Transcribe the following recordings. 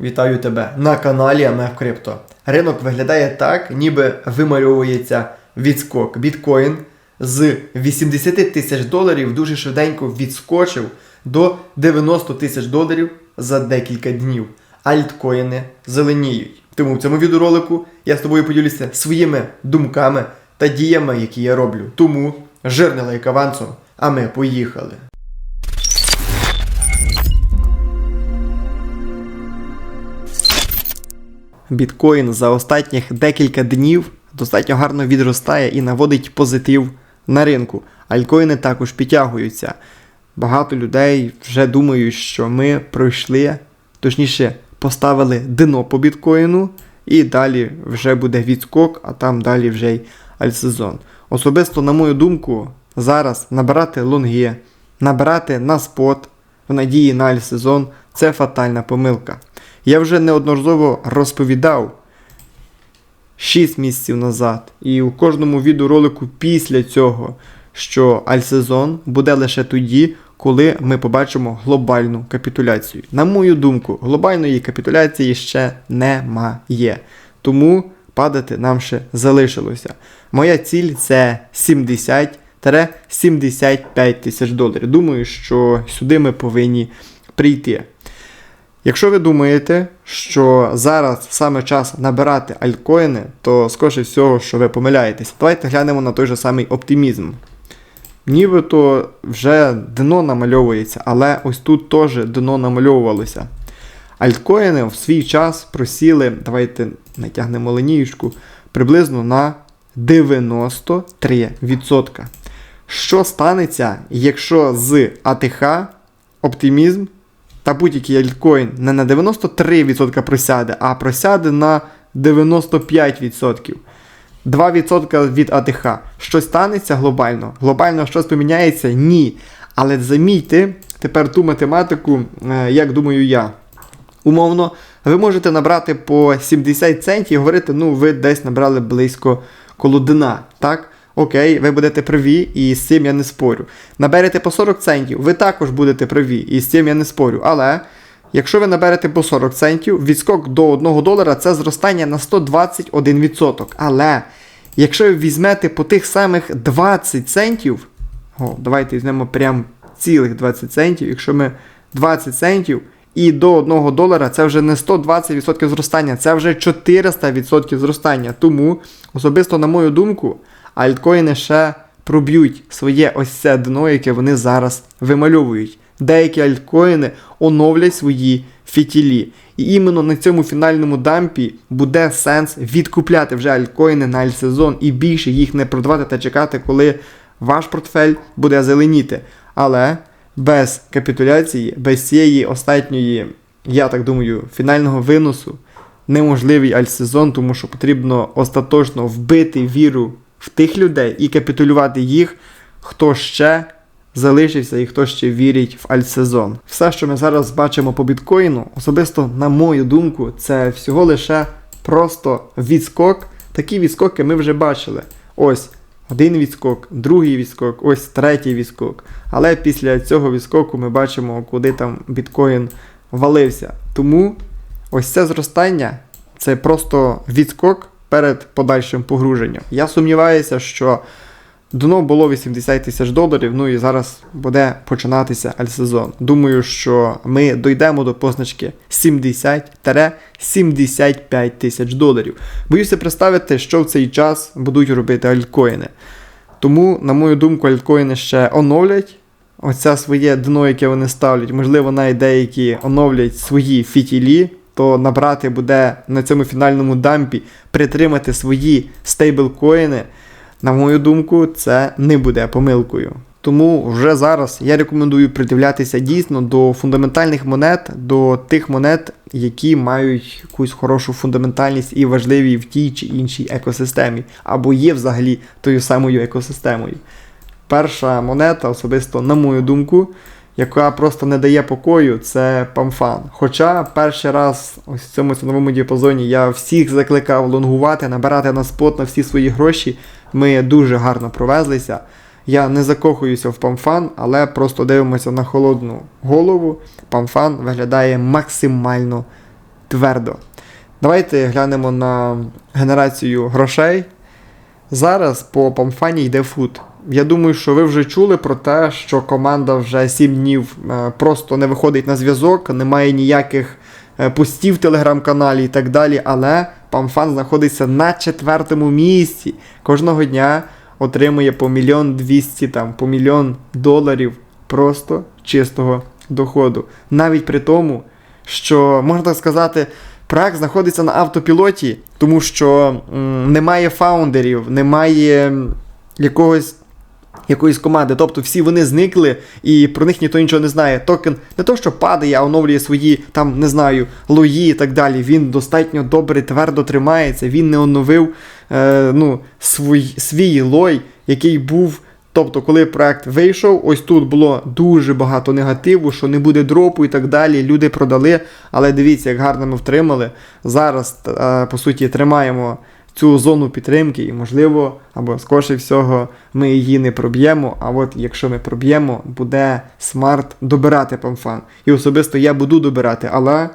Вітаю тебе на каналі АМФ Крипто. Ринок виглядає так, ніби вимальовується відскок. Біткоін з 80 тисяч доларів дуже швиденько відскочив до 90 тисяч доларів за декілька днів. Альткоїни зеленіють. Тому в цьому відеоролику я з тобою поділюся своїми думками та діями, які я роблю. Тому жирний лайк авансом, а ми поїхали. Біткоін за останніх декілька днів достатньо гарно відростає і наводить позитив на ринку. Альткоїни також підтягуються. Багато людей вже думають, що ми пройшли, точніше, поставили дно по біткоїну, і далі вже буде відскок, а там далі вже й альтсезон. Особисто, на мою думку, зараз набирати лонги, набирати на спот в надії на альтсезон – це фатальна помилка. Я вже неодноразово розповідав 6 місяців назад, і у кожному відеоролику після цього, що альсезон буде лише тоді, коли ми побачимо глобальну капітуляцію. На мою думку, глобальної капітуляції ще немає. Тому падати нам ще залишилося. Моя ціль це 70-75 тисяч доларів. Думаю, що сюди ми повинні прийти. Якщо ви думаєте, що зараз саме час набирати альткоїни, то скоріше всього, що ви помиляєтесь. Давайте глянемо на той же самий оптимізм. Нібито вже дно намальовується, але ось тут теж дно намальовувалося. Альткоїни в свій час просіли, давайте натягнемо линієчку, приблизно на 93%. Що станеться, якщо з АТХ оптимізм та будь-який альткоін не на 93% просяде, а просяде на 95%. 2% від АТХ. Що станеться глобально? Глобально щось поміняється? Ні. Але замійте тепер ту математику, е, як думаю я. Умовно, ви можете набрати по 70 центів і говорити, ну, ви десь набрали близько коло дна, так? Окей, ви будете праві, і з цим я не спорю. Наберете по 40 центів, ви також будете праві, і з цим я не спорю. Але якщо ви наберете по 40 центів, відскок до 1 долара це зростання на 121%. Але якщо ви візьмете по тих самих 20 центів, о, давайте візьмемо прям цілих 20 центів, якщо ми 20 центів. І до 1 долара це вже не 120% зростання, це вже 400% зростання. Тому, особисто, на мою думку, альткоїни ще проб'ють своє ось це дно, яке вони зараз вимальовують. Деякі альткоїни оновлять свої фітілі. І іменно на цьому фінальному дампі буде сенс відкупляти вже альткоїни на альтсезон і більше їх не продавати та чекати, коли ваш портфель буде зеленіти. Але без капітуляції, без цієї останньої, я так думаю, фінального виносу неможливий альтсезон, тому що потрібно остаточно вбити віру в тих людей і капітулювати їх, хто ще залишився і хто ще вірить в альтсезон. Все, що ми зараз бачимо по біткоїну, особисто, на мою думку, це всього лише просто відскок. Такі відскоки ми вже бачили. Ось. Один відскок, другий відскок, ось третій відскок. Але після цього відскоку ми бачимо, куди там біткоін валився. Тому ось це зростання це просто відскок перед подальшим погруженням. Я сумніваюся, що дно було 80 тисяч доларів, ну і зараз буде починатися альсезон. Думаю, що ми дійдемо до позначки 70-75 тисяч доларів. Боюся представити, що в цей час будуть робити альткоїни. Тому, на мою думку, альткоїни ще оновлять. Оце своє дно, яке вони ставлять, можливо, навіть деякі оновлять свої фітілі, то набрати буде на цьому фінальному дампі, притримати свої стейблкоїни, на мою думку, це не буде помилкою. Тому вже зараз я рекомендую придивлятися дійсно до фундаментальних монет, до тих монет, які мають якусь хорошу фундаментальність і важливі в тій чи іншій екосистемі, або є взагалі тою самою екосистемою. Перша монета, особисто, на мою думку, яка просто не дає покою, це памфан. Хоча перший раз ось в цьому ціновому діапазоні я всіх закликав лонгувати, набирати на спот на всі свої гроші. Ми дуже гарно провезлися. Я не закохуюся в памфан, але просто дивимося на холодну голову. Памфан виглядає максимально твердо. Давайте глянемо на генерацію грошей. Зараз по Памфані йде фут. Я думаю, що ви вже чули про те, що команда вже 7 днів е, просто не виходить на зв'язок, немає ніяких е, постів в телеграм-каналі і так далі. Але Памфан знаходиться на четвертому місці. Кожного дня отримує по мільйон двісті, там, по мільйон доларів просто чистого доходу. Навіть при тому, що можна так сказати. Проект знаходиться на автопілоті, тому що м, немає фаундерів, немає якогось. Якоїсь команди, тобто всі вони зникли і про них ніхто нічого не знає. Токен не то, що падає, а оновлює свої там, не знаю, лої і так далі. Він достатньо добре, твердо тримається. Він не оновив е, ну, свій, свій лой, який був. Тобто, коли проект вийшов, ось тут було дуже багато негативу, що не буде дропу і так далі. Люди продали. Але дивіться, як гарно ми втримали. Зараз, е, по суті, тримаємо цю зону підтримки, і, можливо, або скоріше всього, ми її не проб'ємо. А от якщо ми проб'ємо, буде смарт добирати памфан. І особисто я буду добирати, але.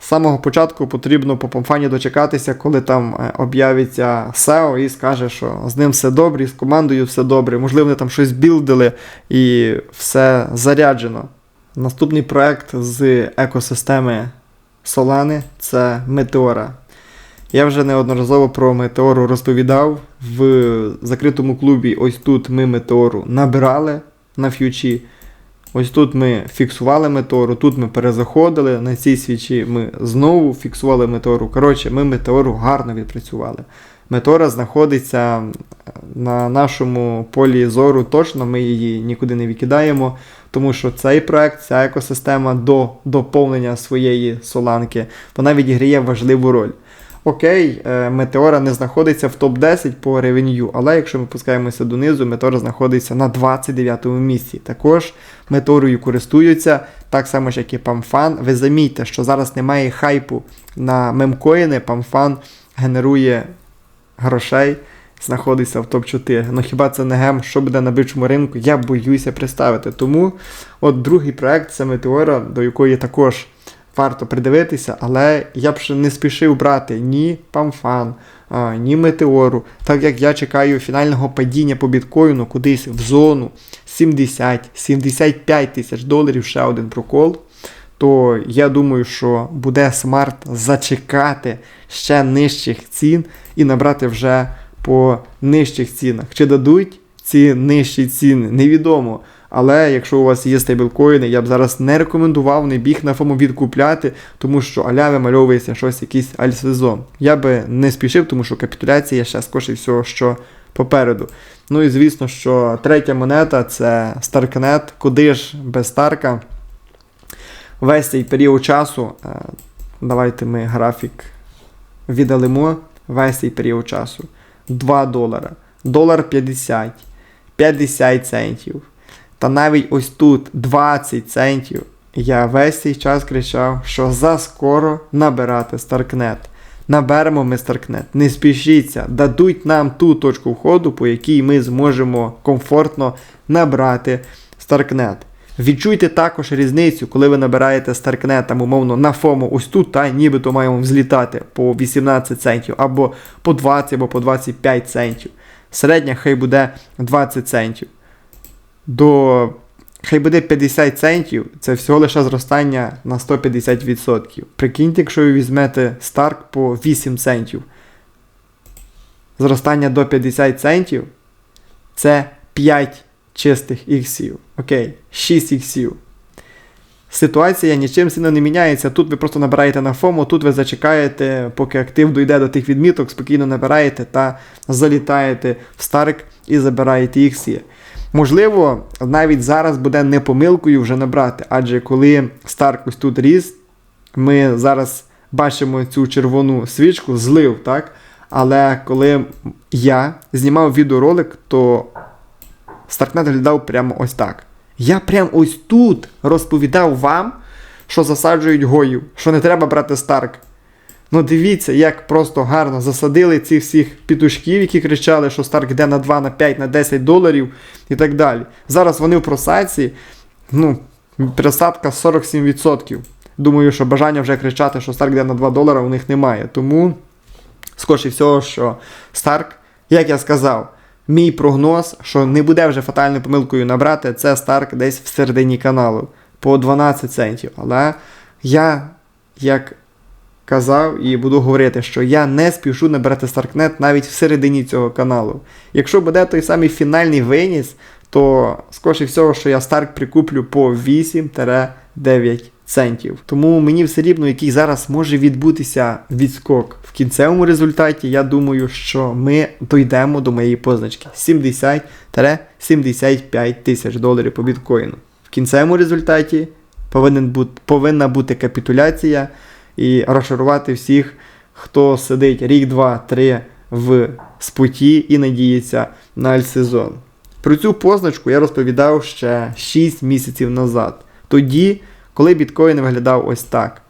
З самого початку потрібно по Памфані дочекатися, коли там е, об'явиться SEO і скаже, що з ним все добре, і з командою все добре. Можливо, вони там щось білдили і все заряджено. Наступний проект з екосистеми Solana це Meteora. Я вже неодноразово про Метеору розповідав. В закритому клубі ось тут ми Метеору набирали на ф'ючі. Ось тут ми фіксували метеору, тут ми перезаходили, на цій свічі ми знову фіксували метеору. Коротше, ми метеору гарно відпрацювали. Метеора знаходиться на нашому полі зору точно, ми її нікуди не викидаємо, тому що цей проект, ця екосистема до доповнення своєї соланки, вона відіграє важливу роль. Окей, е, Метеора не знаходиться в топ-10 по ревеню, але якщо ми пускаємося донизу, Метеора знаходиться на 29-му місці. Також Метеорою користуються, так само ж як і Памфан. Ви замітьте, що зараз немає хайпу на мемкоїни, Памфан генерує грошей, знаходиться в топ-4. Ну хіба це не гем, що буде на бичому ринку? Я боюся представити. Тому от другий проект це Метеора, до якої також варто придивитися, але я б не спішив брати ні Памфан, ні Метеору, так як я чекаю фінального падіння по біткоїну кудись в зону 70-75 тисяч доларів ще один прокол. То я думаю, що буде смарт зачекати ще нижчих цін і набрати вже по нижчих цінах. Чи дадуть ці нижчі ціни? Невідомо. Але якщо у вас є стейблкоїни, я б зараз не рекомендував не біг на фому відкупляти, тому що аля вимальовується щось, якийсь альсезон. Я би не спішив, тому що капітуляція ще скоріше всього, що попереду. Ну і звісно, що третя монета це Starknet. Куди ж без Старка? Весь цей період часу. е, Давайте ми графік віддалимо. Весь цей період часу. 2 долара. Долар 50, 50 центів. Та навіть ось тут 20 центів. Я весь цей час кричав, що заскоро набирати Старкнет. Наберемо ми Старкнет, не спішіться, дадуть нам ту точку входу, по якій ми зможемо комфортно набрати Старкнет. Відчуйте також різницю, коли ви набираєте Старкнет, там, умовно, на фому ось тут, та нібито маємо взлітати по 18 центів, або по 20, або по 25 центів. Середня хай буде 20 центів до хай буде 50 центів, це всього лише зростання на 150%. Прикиньте, якщо ви візьмете Stark по 8 центів. Зростання до 50 центів це 5 чистих іксів. Окей, 6 іксів. Ситуація нічим сильно не міняється. Тут ви просто набираєте на фому, тут ви зачекаєте, поки актив дойде до тих відміток, спокійно набираєте та залітаєте в Старк і забираєте іксі. Можливо, навіть зараз буде не помилкою вже набрати, адже коли Старк ось тут ріс, ми зараз бачимо цю червону свічку, злив, так? Але коли я знімав відеоролик, то Старкнет виглядав прямо ось так. Я прямо ось тут розповідав вам, що засаджують гоїв, що не треба брати Старк. Ну дивіться, як просто гарно засадили цих всіх пітушків, які кричали, що Старк йде на 2, на 5, на 10 доларів і так далі. Зараз вони в просадці, ну, просадка 47%. думаю, що бажання вже кричати, що Старк йде на 2 долара, у них немає. Тому, скоріше всього, що Старк, як я сказав, мій прогноз, що не буде вже фатальною помилкою набрати, це Старк десь в середині каналу по 12 центів. Але я, як казав і буду говорити, що я не спішу набирати Старкнет навіть в середині цього каналу. Якщо буде той самий фінальний виніс, то скоріше всього, що я Старк прикуплю по 8-9 центів. Тому мені все рівно, який зараз може відбутися відскок в кінцевому результаті, я думаю, що ми дійдемо до моєї позначки 70-75 тисяч доларів по біткоїну. В кінцевому результаті повинен бути, повинна бути капітуляція і розшарувати всіх, хто сидить рік, два, три в споті і надіється на альсезон. Про цю позначку я розповідав ще 6 місяців назад. Тоді, коли біткоін виглядав ось так.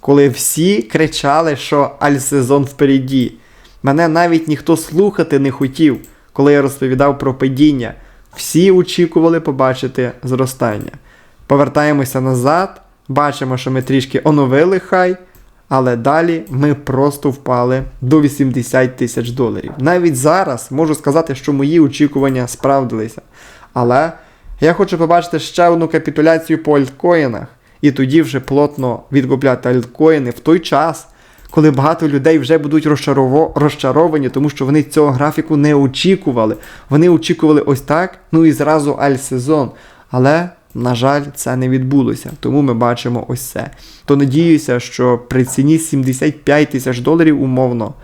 Коли всі кричали, що альсезон впереді. Мене навіть ніхто слухати не хотів, коли я розповідав про падіння. Всі очікували побачити зростання. Повертаємося назад, бачимо, що ми трішки оновили хай, але далі ми просто впали до 80 тисяч доларів. Навіть зараз можу сказати, що мої очікування справдилися. Але я хочу побачити ще одну капітуляцію по альткоїнах, і тоді вже плотно відкупляти альткоїни в той час, коли багато людей вже будуть розчаровані, тому що вони цього графіку не очікували. Вони очікували ось так, ну і зразу альсезон. Але, на жаль, це не відбулося. Тому ми бачимо ось це. То надіюся, що при ціні 75 тисяч доларів умовно.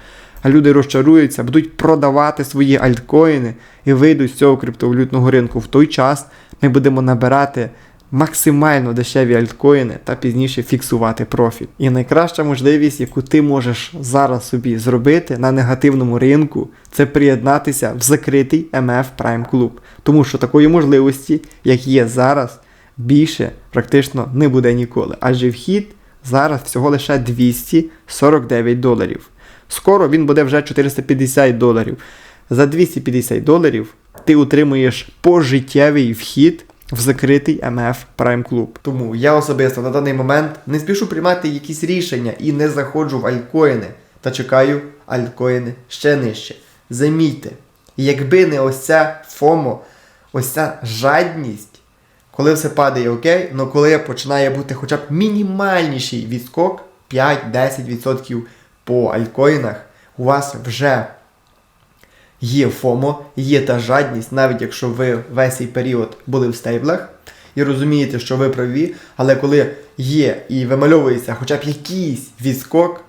А люди розчаруються, будуть продавати свої альткоїни і вийдуть з цього криптовалютного ринку. В той час ми будемо набирати максимально дешеві альткоїни та пізніше фіксувати профіт. І найкраща можливість, яку ти можеш зараз собі зробити на негативному ринку, це приєднатися в закритий MF Prime Club. Тому що такої можливості, як є зараз, більше практично не буде ніколи. Адже вхід зараз всього лише 249 доларів. Скоро він буде вже 450 доларів. За 250 доларів ти отримуєш пожиттєвий вхід в закритий MF Prime Club. Тому я особисто на даний момент не спішу приймати якісь рішення і не заходжу в альткоїни та чекаю альткоїни ще нижче. Замітьте, якби не ось ця ФОМО, ось ця жадність, коли все падає окей, але коли починає бути хоча б мінімальніший відскок 5-10% по альткоїнах, у вас вже є ФОМО, є та жадність, навіть якщо ви весь цей період були в стейблах і розумієте, що ви праві, але коли є і вимальовується хоча б якийсь відскок,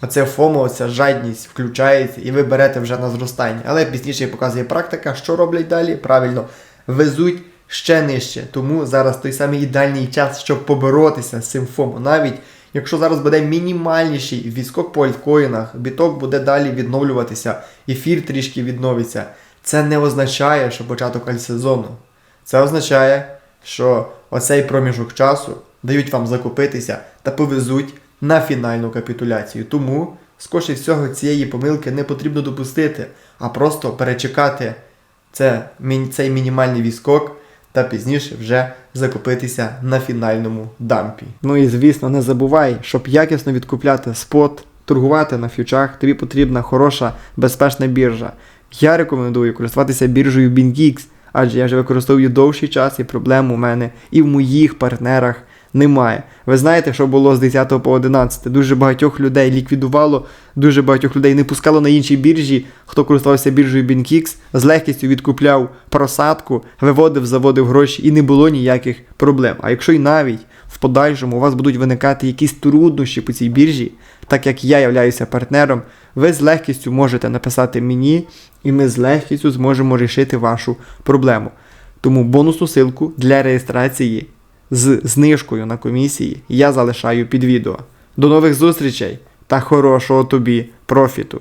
оце ФОМО, оця жадність включається і ви берете вже на зростання. Але пізніше показує практика, що роблять далі. Правильно, везуть ще нижче. Тому зараз той самий ідеальний час, щоб поборотися з цим ФОМО. Навіть якщо зараз буде мінімальніший відскок по альткоїнах, біток буде далі відновлюватися, ефір трішки відновиться. Це не означає, що початок альсезону. Це означає, що оцей проміжок часу дають вам закупитися та повезуть на фінальну капітуляцію. Тому, скоріше всього, цієї помилки не потрібно допустити, а просто перечекати це, цей мінімальний відскок та пізніше вже закупитися на фінальному дампі. Ну і звісно, не забувай, щоб якісно відкупляти спот, торгувати на фьючах, тобі потрібна хороша, безпечна біржа. Я рекомендую користуватися біржею BingX, адже я вже використовую довший час і проблем у мене і в моїх партнерах немає. Ви знаєте, що було з 10 по 11? Дуже багатьох людей ліквідувало, дуже багатьох людей не пускало на інші біржі. Хто користувався біржею BingX, з легкістю відкупляв просадку, виводив, заводив гроші і не було ніяких проблем. А якщо й навіть в подальшому у вас будуть виникати якісь труднощі по цій біржі, так як я являюся партнером, ви з легкістю можете написати мені, і ми з легкістю зможемо рішити вашу проблему. Тому бонусну ссылку для реєстрації з знижкою на комісії я залишаю під відео. До нових зустрічей та хорошого тобі профіту!